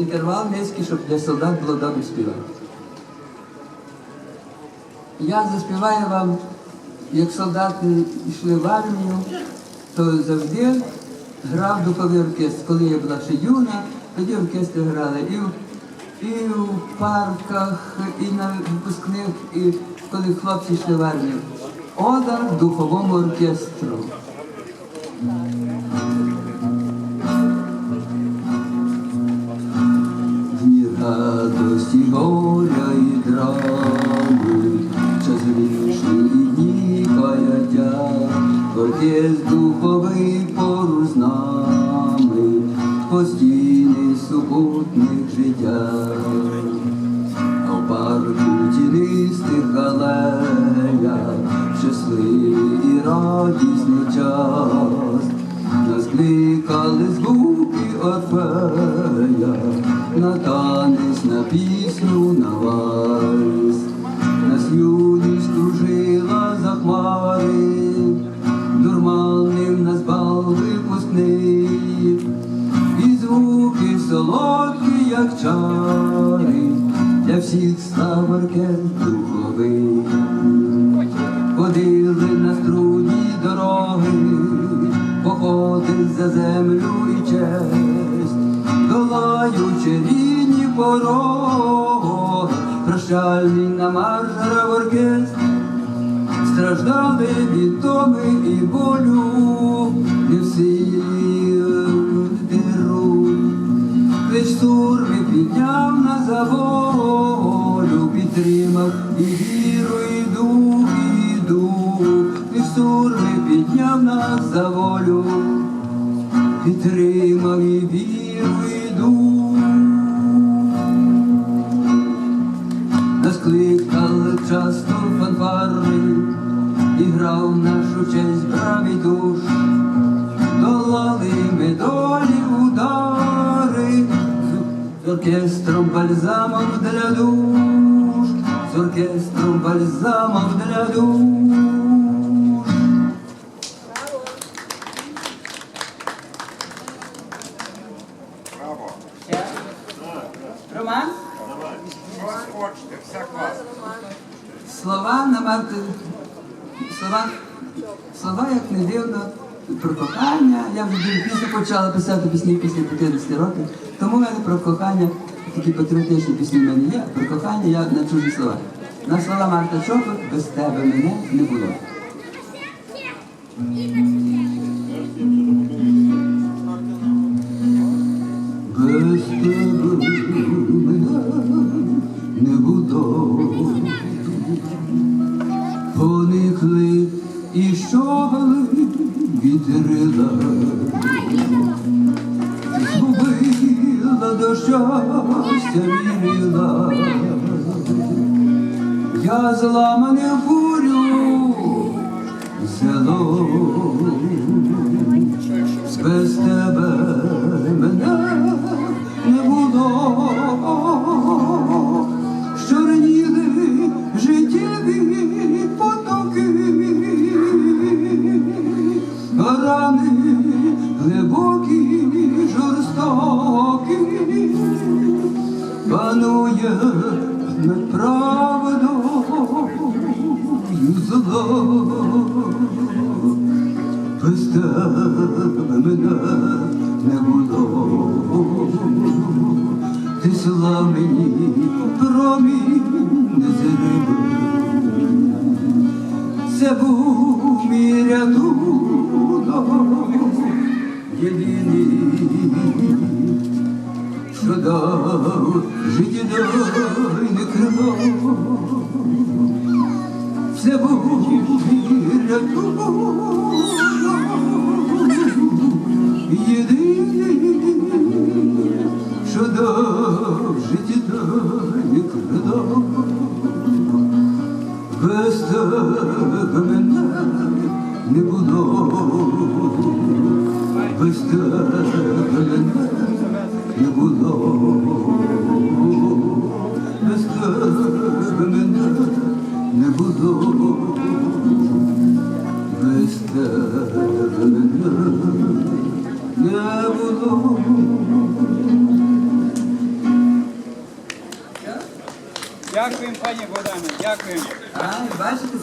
інтервал низький, щоб для солдат було добре співати. Я заспіваю вам, як солдати йшли в армію, то завжди грав духовий оркестр. Коли я була ще юна, тоді оркестри грали і в, і в парках, і на випускних, і коли хлопці йшли в армію. Ода духовому оркестру. Радості, горя і драми, час грішний і дні каяття, оркестр духовий поруч з нами, постійний супутник життя, а в парку тінистих алеях, щасливий і радісний час. Нас кликали звуки Орфея, на танець, на пісню, на вальс. Нас юність кружила за хмари, дурманив нас бал випускний, і звуки солодкі, як чари, для всіх став оркестр духовий. Ходили на струнні дороги, походи за землю і честь, долаючи рідні пороги, прощальний на намар грав оркестр, страждали від і болю, не в силі диру. Клич сурми підняв на заволю, підтримав і віру, і дух, і дух. Клич сурми підняв нас за волю, підтримав і і дух. Нас кликали часто фанфари, і грав нашу честь бравий душ долали ми долі удари, з оркестром бальзамом для душ, з оркестром бальзамом для душ. Слова на марти. Слова, слова, як не дивно, про кохання. Я вже пізно почала писати пісні після 50 років. Тому в мене про кохання, такі патріотичні пісні в мене є, про кохання я на чужі слова. На слова Марта Чопик без тебе мене не було. Не було. Поникли і щогли вітрила, згубила до щастя вірила, я зламаний бурю глибокі, жорстокі, панує над правдою зло. Без тебе мене не було, ти сла мені промінь незримий. Це був мій рятунок єдиний, що дав життєдайне крило. Був мій рятунок єдиний, що дав життєдайне крило. Без тебе мене не було, не було, не було. Дякуємо, пані Богдане, дякуємо.